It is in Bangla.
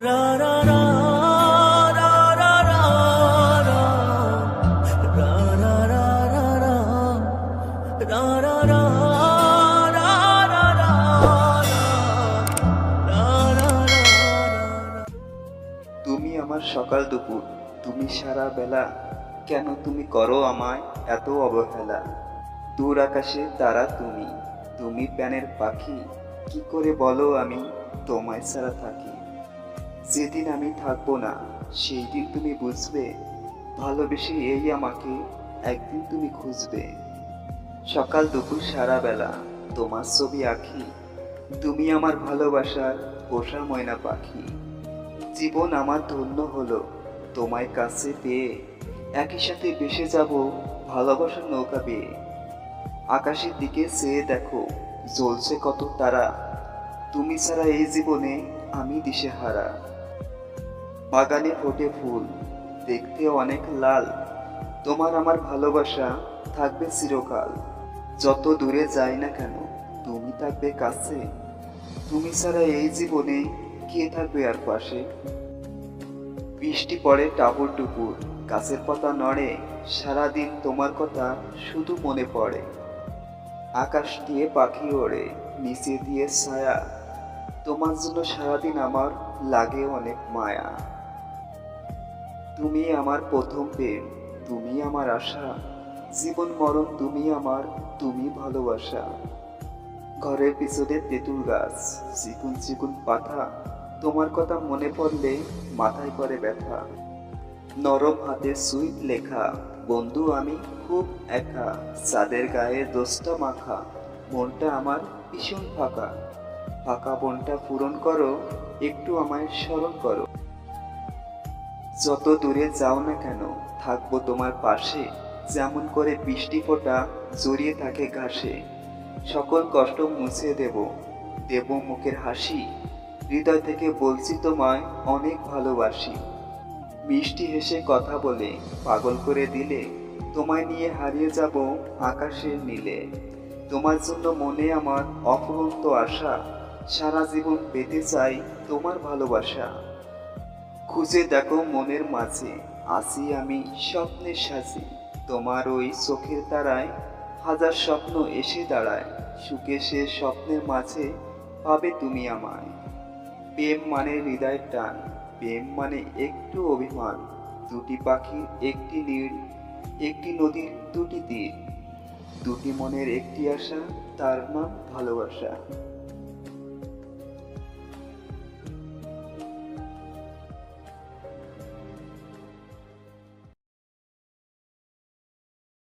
তুমি আমার সকাল দুপুর তুমি সারা বেলা কেন তুমি করো আমায় এত অবহেলা দূর আকাশে তারা তুমি তুমি প্যানের পাখি কি করে বলো আমি তোমায় ছাড়া থাকি যেদিন আমি থাকব না সেই দিন তুমি বুঝবে, ভালোবেসে এই আমাকে একদিন তুমি খুঁজবে। সকাল দুপুর সারা বেলা তোমার ছবি আঁকি, তুমি আমার ভালোবাসার পোষা ময়না পাখি। জীবন আমার ধন্য হলো তোমায় কাছে পেয়ে, একই সাথে ভেসে যাব ভালোবাসার নৌকা পেয়ে। আকাশের দিকে চেয়ে দেখো, জ্বলছে কত তারা। তুমি ছাড়া এই জীবনে আমি দিশেহারা। বাগানে ফোটে ফুল, দেখতে অনেক লাল। তোমার আমার ভালোবাসা থাকবে চিরকাল। যত দূরে যাই না কেন, তুমি থাকবে কাছে। তুমি ছাড়া এই জীবনে কে থাকবে আর পাশে? বৃষ্টি পড়ে টাপুর টুপুর গাছের পাতা নড়ে, সারাদিন তোমার কথা শুধু মনে পড়ে। আকাশ দিয়ে পাখি ওড়ে, নিচে দিয়ে ছায়া। তোমার জন্য সারাদিন আমার লাগে অনেক মায়া। তুমি আমার প্রথম প্রেম, তুমি আমার আশা। জীবন মরণ, তুমি আমার, তুমি ভালোবাসা। ঘরের পিছনে তেঁতুল গাছ, চিকুন চিকুন পাতা। তোমার কথা মনে পড়লে মাথায় করে ব্যথা। নরম হাতে সুইট লেখা, বন্ধু আমি খুব একা। চাঁদের গায়ে দোষটা মাখা, মনটা আমার ভীষণ ফাঁকা। ফাঁকা বনটা পূরণ করো, একটু আমায় স্মরণ করো। যত দূরে যাও না কেন, থাকব তোমার পাশে, যেমন করে বৃষ্টি ফোঁটা জড়িয়ে থাকে ঘাসে। সকল কষ্ট মুছে দেব দেব মুখের হাসি। হৃদয় থেকে বলছি তোমায়, অনেক ভালোবাসি। মিষ্টি হেসে কথা বলে, পাগল করে দিলে, তোমায় নিয়ে হারিয়ে যাব আকাশের নীলে। তোমার জন্য মনে আমার অফুরন্ত আশা সারা জীবন পেতে চাই তোমার ভালোবাসা। খুঁজে দেখো মনের মাঝে আসি আমি স্বপ্নের সাজে। তোমার ওই চোখের তারায় হাজার স্বপ্ন এসে দাঁড়ায়। সুখে সে স্বপ্নের মাঝে পাবে তুমি আমায়। প্রেম মানে হৃদয়ের টান, প্রেম মানে একটু অভিমান। দুটি পাখির একটি নীড় একটি নদীর দুটি তীর। দুটি মনের একটি আশা, তার নাম ভালোবাসা।